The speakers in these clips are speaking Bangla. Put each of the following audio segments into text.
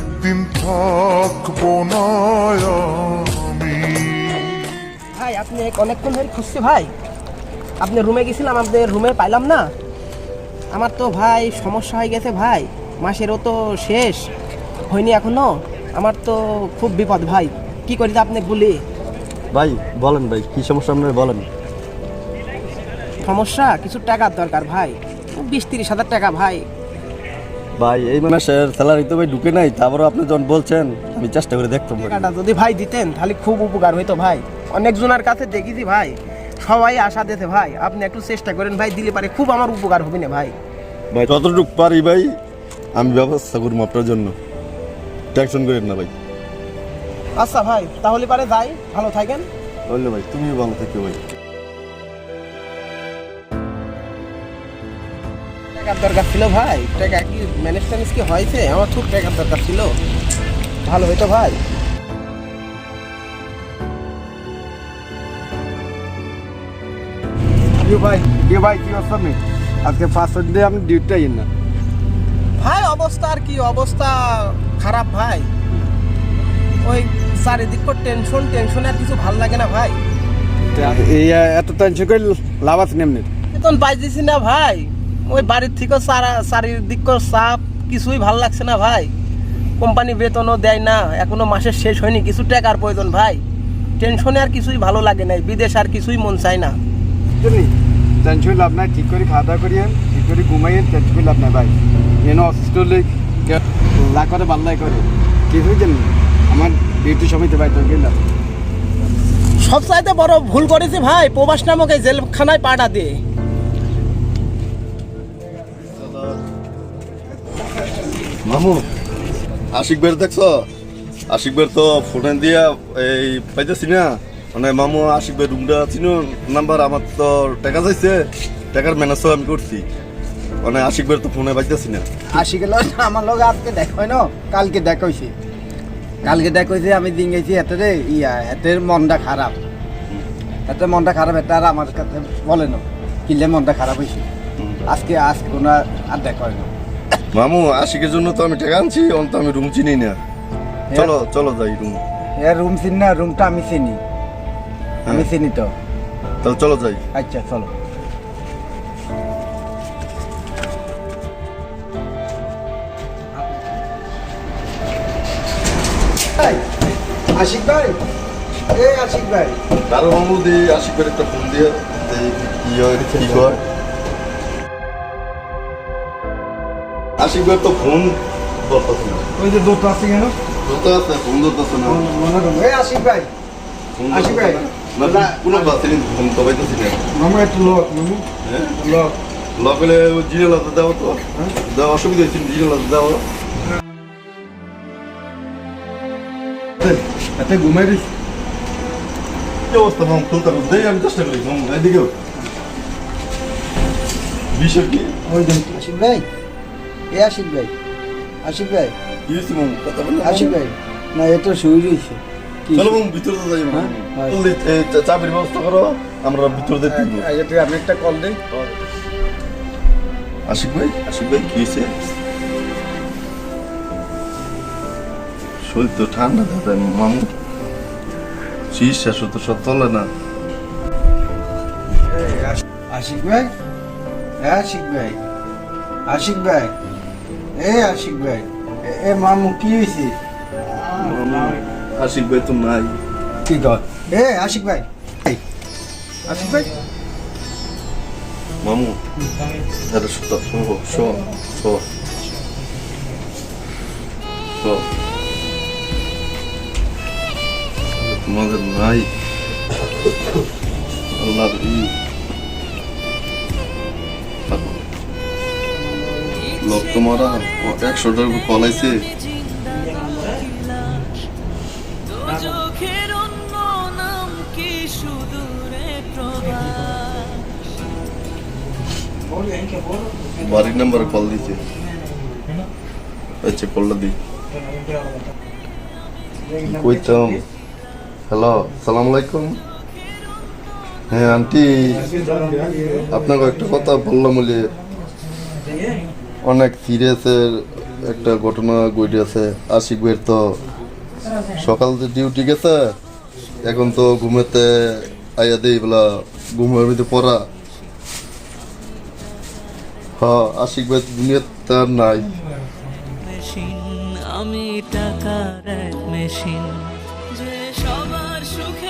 একদিন থাকব না আমি ভাই আপনি অনেকক্ষণ ধরে খুঁজছি ভাই। আপনি রুমে গেছিলাম আপনাদের রুমে পাইলাম না। আমার তো ভাই সমস্যা হয়ে গেছে ভাই মাসেরও তো শেষ হয়নি এখনও। আমার তো খুব বিপদ ভাই। কি করি তা আপনি বলি। ভাই বলেন ভাই কি সমস্যা আপনার বলেন। সমস্যা কিছু টাকার দরকার ভাই। বিশ তিরিশ হাজার টাকা ভাই। ভাই এই মাসের স্যালারি তো ভাই ঢুকে নাই তারপরও আপনি যখন বলছেন আমি চেষ্টা করে দেখতাম। টাকাটা যদি ভাই দিতেন তাহলে খুব উপকার হইতো ভাই। অনেকজনের কাছে দেখেছি ভাই সবাই আশা দিতে ভাই আপনি একটু চেষ্টা করেন ভাই দিলে পারে খুব আমার উপকার হবে না ভাই। ভাই যতটুকু পারি ভাই আমি ব্যবস্থা করব আপনার জন্য। টেনশন করেন না ভাই। আচ্ছা ভাই তাহলে পারে যাই ভালো থাকেন। বললে ভাই তুমি ভালো থেকো ভাই। টাকার দরকার ছিল ভাই। টাকা কি ম্যানেজ ট্যানেজ কি হয়েছে? আমার খুব টাকার দরকার ছিল। ভালো হইতো ভাই। ভাই ভাই কি অবস্থা নেই আজকে ডিউটি আইন না। ভাই অবস্থা আর কি? অবস্থা খারাপ ভাই। ওই চারিদিক টেনশন টেনশন আর কিছু ভালো লাগে না ভাই। এই এত টেনশন করে লাভ আছে না এমনি? বেতন পাইতেছি না ভাই। ওই বাড়ির থেকেও সারা চারিদিক চাপ কিছুই ভালো লাগছে না ভাই। কোম্পানি বেতনও দেয় না এখনও মাসের শেষ হয়নি কিছু টাকার প্রয়োজন ভাই। টেনশনে আর কিছুই ভালো লাগে নাই বিদেশ আর কিছুই মন চায় না। টেনশন লাভ নাই ঠিক করে খাওয়া দাওয়া করিয়েন ঠিক করে ঘুমাইয়েন টেনশন করে লাভ নাই ভাই। অসুস্থ লা করে বাল্লাই করে। কিছুই জানি আমার ডিউটি ভাই তোর গেলাম সবচাইতে বড় ভুল করেছি ভাই প্রবাস নামক এই জেলখানায় পাঠা দিয়ে। মামু। আশিক বের দেখছ? আশিক বের তো ফোনে দিয়া এই পাইতেছি না। মানে মামু আশিক বের রুমটা ছিল নাম্বার আমার তো টাকা চাইছে টাকার ম্যানেজ আমি করছি। মানে আশিক বের তো ফোনে পাইতেছি না। গেল আমার লগে আজকে দেখ হয় না কালকে দেখ কালকে দেখ হয়েছে আমি দিন গেছি এতে রে ইয়া এতের মনটা খারাপ। এতে মনটা খারাপ এটা আর আমার কাছে বলে না কিলে মনটা খারাপ হয়েছে আজকে আজকে কোনো আর দেখা হয় না। মামু আশিকের জন্য তো আমি টাকা আনছি অন্ত আমি রুম চিনি না। চলো চলো যাই রুম। এ রুম চিনি না রুমটা আমি চিনি। আমি চিনি তো। তাহলে চলো যাই। আচ্ছা চলো। আশিক ভাই? এ আশিক ভাই। কারও মামু দিয়ে আশিক বের একটা ফোন দিয়ে কি হয় কি হয়। আশিক বের তো ফোন ধরতেছে না। ওই যে দুটো আছে কেন? ধরতে আছে ফোন ধরতেছে না। মনে করুন এ আশিক ভাই। আশিক ভাই। না। কোনো বাসে ফোন তো পাইতেছি না। মামা একটু লোক মামু হ্যাঁ? লোক লগলে জিনেল আছে দাও তো। দাও অসুবিধা হয়েছে জিনেল আছে দাও। এতে ঘুমাই দিস। কি অবস্থা মাম? খুলতে দেই আমি চেষ্টা করি মাম এদিকেও। বিষয় কি? ওই যে আশিক ভাই। এ আশিক ভাই আশিক ভাই। কি হয়েছে মাম কথা বল আশিক ভাই না এ তো শুয়ে রয়েছে চলো মাম ভিতরে তো যাই হ্যাঁ? চাবির ব্যবস্থা করো আমরা ভিতরে দেখতে তুই আমি একটা কল দেই। আশিক ভাই আশিক ভাই কি হয়েছে? শরীর তো ঠান্ডা দাদা মামু চিকিৎসা তো সব চলে না। আশিক ভাই? হ্যাঁ আশিক ভাই। আশিক ভাই এ আশিক ভাই এ- এ মামু কি হয়েছে আশিক ভাই তো নাই কি কর এ আশিক ভাই এই, আশিক ভাই মামু এটা শো শো শো শো তোমাদের নাই লোক তোমারা একশো টাকা কলাইছে চোখের অন্য নাম কি সুদূরে প্রবাস? বাড়ির নাম্বারে কল দিছে আচ্ছা কলটা দিই। কইতাম হ্যালো সালাম আলাইকুম হ্যাঁ আন্টি। আপনাকে একটা কথা বললাম বলে অনেক সিরিয়াসের একটা ঘটনা ঘটে আছে। আশিক ভাইয়ের তো সকাল যে ডিউটি গেছে, এখন তো ঘুমেতে আইয়া দেই বলা, ঘুমের ভিতরে পড়া। হ্যাঁ আশিক ভাই তো দুনিয়াতে আর নাই। আমি টাকার এক মেশিন। যে সবার সুখের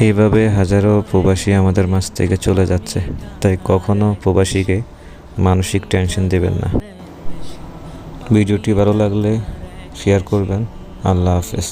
এইভাবে হাজারো প্রবাসী আমাদের মাছ থেকে চলে যাচ্ছে, তাই কখনো প্রবাসীকে মানসিক টেনশন দেবেন না। ভিডিওটি ভালো লাগলে শেয়ার করবেন। আল্লাহ হাফেজ।